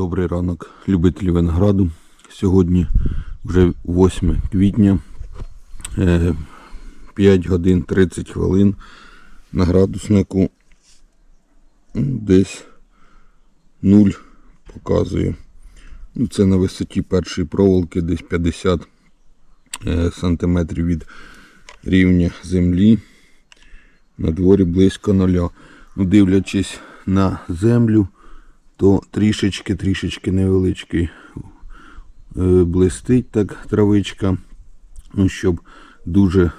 Добрий ранок, любителі винограду. Сьогодні вже 8 квітня, е, 5 годин 30 хвилин на градуснику десь 0 показує. Ну, Це на висоті першої проволоки, десь 50 е, сантиметрів від рівня землі. На дворі близько нуля. Ну, дивлячись на землю, то трішечки, трішечки невеличкий е, блистить так травичка. Ну, щоб дуже,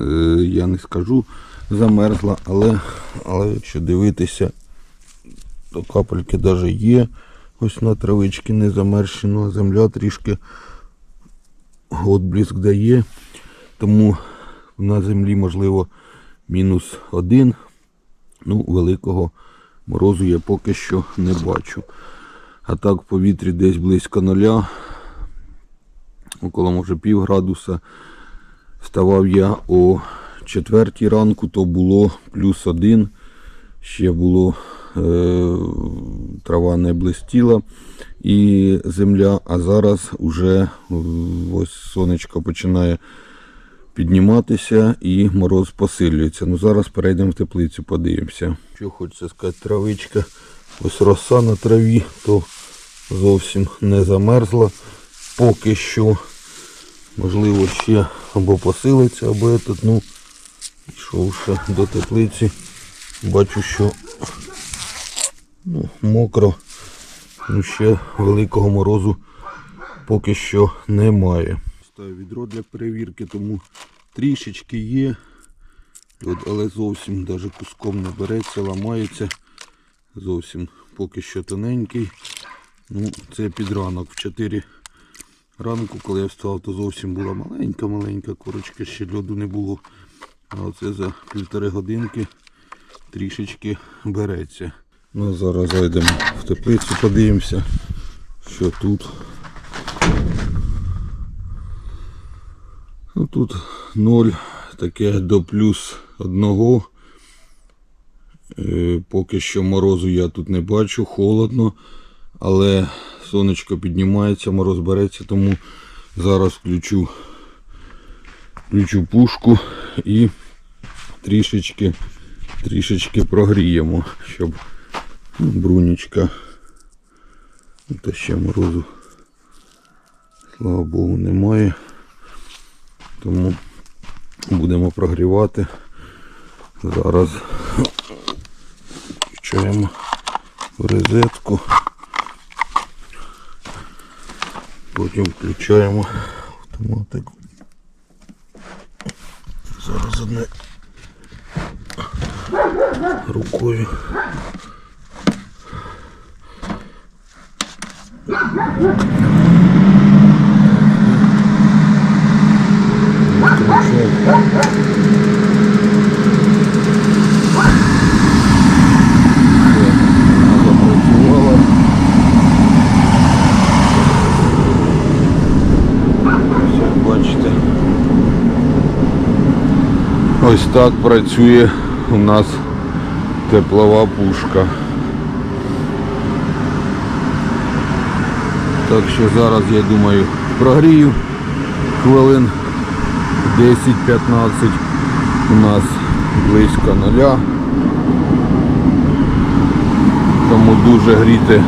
е, я не скажу, замерзла, але, але якщо дивитися, то капельки навіть є. Ось на травичці не замерзші, ну земля трішки отблиск дає. Тому на землі можливо мінус один. Ну, великого морозу я поки що не бачу. А так в повітрі десь близько нуля, около може пів градуса. Вставав я о четвертій ранку, то було плюс один. Ще було е, трава не блистіла і земля, а зараз уже ось сонечко починає підніматися і мороз посилюється. Ну зараз перейдемо в теплицю, подивимося. Що хочеться сказати, травичка, ось роса на траві, то зовсім не замерзла. Поки що, можливо, ще або посилиться, або этот, ну, йшовши до теплиці, бачу, що ну, мокро. Ну, ще великого морозу поки що немає. Ставлю відро для перевірки, тому трішечки є. Але зовсім навіть куском не береться, ламається. Зовсім поки що тоненький. Ну, це під ранок. В 4 ранку, коли я встав, то зовсім була маленька-маленька корочка, ще льоду не було. А оце за півтори годинки трішечки береться. Ну, зараз зайдемо в теплицю, подивимося, що тут. Ну, тут 0 таке до плюс одного. Е, Поки що морозу я тут не бачу, холодно, але сонечко піднімається, мороз береться, тому зараз включу, включу пушку і трішечки, трішечки прогріємо, щоб брунічка, ну, то ще морозу, слава Богу, немає. Тому будемо прогрівати. Зараз включаємо розетку. Потім включаємо автоматику. Зараз одне рукою. Включаємо. Запрацювала. Все, бачите. Ось так працює у нас теплова пушка. Так що зараз я думаю прогрію хвилин 10-15 у нас близько нуля. Тому дуже гріти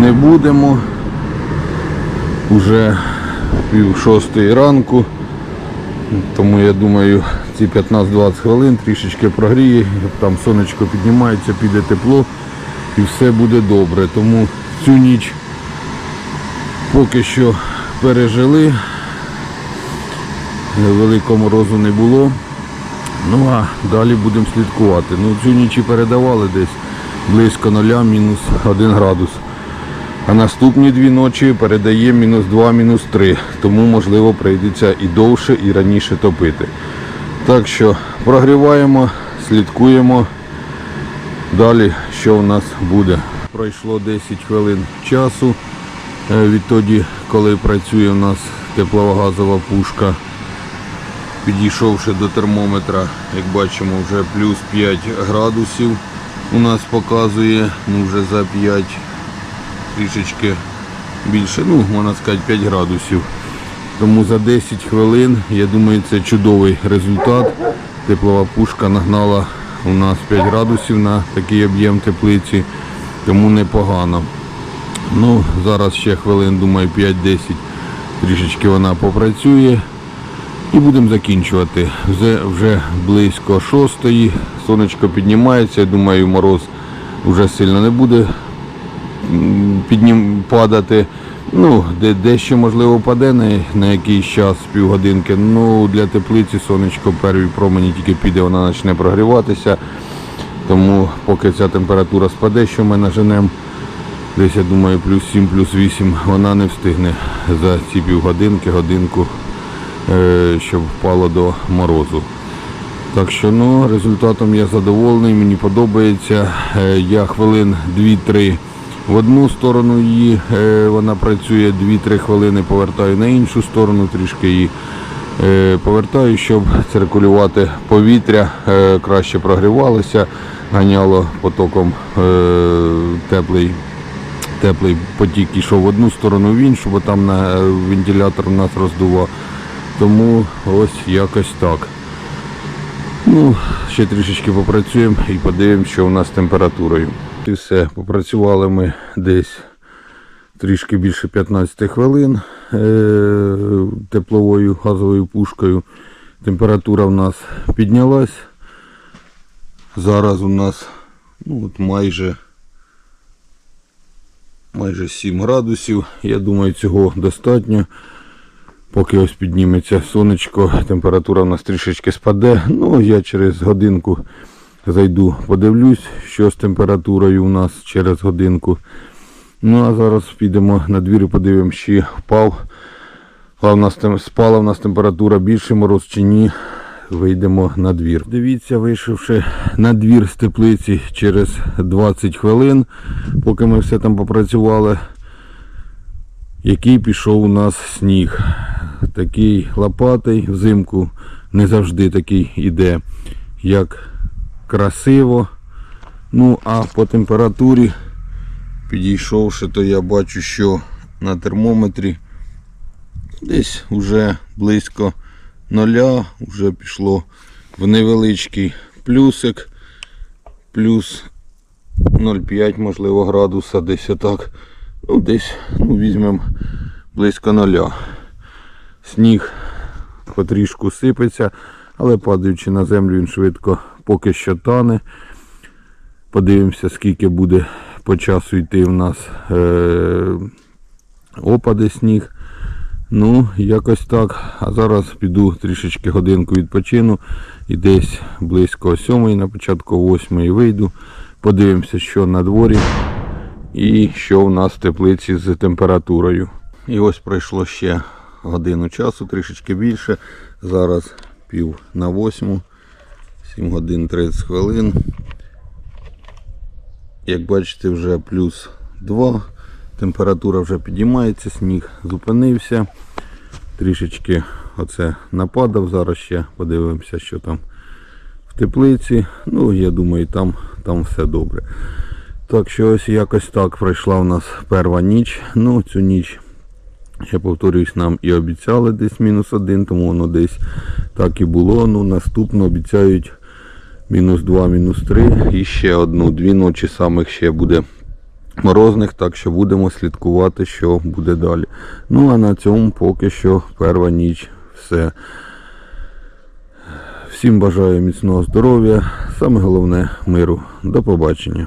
не будемо. Уже пів шостої ранку. Тому я думаю ці 15-20 хвилин трішечки прогріє, там сонечко піднімається, піде тепло і все буде добре. Тому цю ніч поки що пережили. Великого морозу не було. Ну а далі будемо слідкувати. Ну цю ніч передавали десь близько 0, мінус 1 градус. А наступні дві ночі передає мінус 2, мінус 3. Тому можливо прийдеться і довше, і раніше топити. Так що прогріваємо, слідкуємо. Далі що у нас буде. Пройшло 10 хвилин часу. Е, Відтоді, коли працює у нас тепловогазова пушка, підійшовши до термометра, як бачимо, вже плюс 5 градусів у нас показує, ну вже за 5 трішечки більше, ну, можна сказати, 5 градусів. Тому за 10 хвилин, я думаю, це чудовий результат. Теплова пушка нагнала у нас 5 градусів на такий об'єм теплиці, тому непогано. Ну, зараз ще хвилин, думаю, 5-10 трішечки вона попрацює. І будемо закінчувати. Вже, вже близько шостої. Сонечко піднімається. Я думаю, мороз вже сильно не буде піднім, падати. Ну, де, дещо можливо паде на, на якийсь час, півгодинки. Ну, для теплиці сонечко перві промені тільки піде, вона почне прогріватися. Тому поки ця температура спаде, що ми наженемо, десь я думаю, плюс 7, плюс 8, вона не встигне за ці півгодинки, годинку, щоб впало до морозу. Так що ну, результатом я задоволений, мені подобається. Е, Я хвилин 2-3 в одну сторону її, е, вона працює 2-3 хвилини, повертаю на іншу сторону, трішки її е, повертаю, щоб циркулювати повітря, е, краще прогрівалося, ганяло потоком е, теплий теплий потік йшов в одну сторону, в іншу, бо там на е, вентилятор у нас роздував. Тому ось якось так. Ну, ще трішечки попрацюємо і подивимося, що у нас з температурою. І все, попрацювали ми десь трішки більше 15 хвилин е- тепловою газовою пушкою. Температура у нас піднялась. Зараз у нас ну, от майже майже 7 градусів. Я думаю, цього достатньо. Поки ось підніметься сонечко, температура в нас трішечки спаде. Ну, я через годинку зайду, подивлюсь, що з температурою у нас через годинку. Ну а зараз підемо на двір і подивимось, чи впав. Впала в нас, спала в нас температура більше мороз чи ні. Вийдемо на двір. Дивіться, вийшовши на двір з теплиці через 20 хвилин, поки ми все там попрацювали, який пішов у нас сніг. Такий лопатий, взимку не завжди такий іде, як красиво. Ну, а по температурі, підійшовши, то я бачу, що на термометрі десь вже близько нуля, вже пішло в невеличкий плюсик, плюс 0,5 можливо градуса, десь отак. Ну, десь ну, візьмемо близько нуля. Сніг потрішку сипеться, але падаючи на землю, він швидко поки що тане. Подивимося, скільки буде по часу йти в нас е- опади сніг. Ну, якось так. А зараз піду трішечки годинку відпочину і десь близько сьомої, на початку восьмої вийду. Подивимося, що на дворі і що у нас в теплиці з температурою. І ось пройшло ще годину часу, трішечки більше. Зараз пів на восьму, 7 годин 30 хвилин. Як бачите, вже плюс 2. Температура вже підіймається, сніг зупинився. Трішечки оце нападав. Зараз ще подивимося, що там в теплиці. Ну, я думаю, там, там все добре. Так що ось якось так пройшла у нас перша ніч. Ну, цю ніч, я повторюсь, нам і обіцяли десь мінус один, тому воно десь так і було. Ну, наступно обіцяють мінус 2, мінус 3 і ще одну, дві ночі самих ще буде морозних, так що будемо слідкувати, що буде далі. Ну а на цьому поки що перша ніч все. Всім бажаю міцного здоров'я, саме головне миру. До побачення.